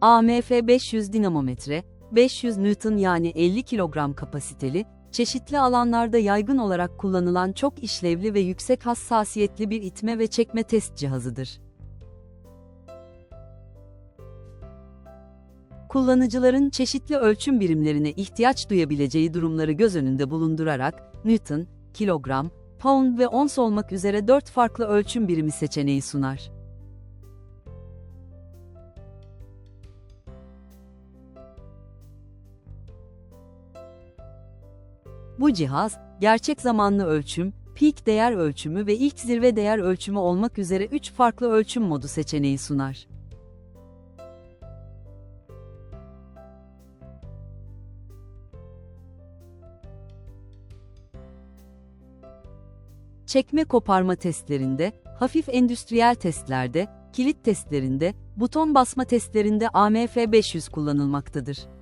AMF 500 dinamometre, 500 Newton yani 50 kilogram kapasiteli, çeşitli alanlarda yaygın olarak kullanılan çok işlevli ve yüksek hassasiyetli bir itme ve çekme test cihazıdır. Kullanıcıların çeşitli ölçüm birimlerine ihtiyaç duyabileceği durumları göz önünde bulundurarak Newton, kilogram, pound ve ons olmak üzere dört farklı ölçüm birimi seçeneği sunar. Bu cihaz, gerçek zamanlı ölçüm, peak değer ölçümü ve ilk zirve değer ölçümü olmak üzere 3 farklı ölçüm modu seçeneği sunar. Çekme koparma testlerinde, hafif endüstriyel testlerde, kilit testlerinde, buton basma testlerinde AMF 500 kullanılmaktadır.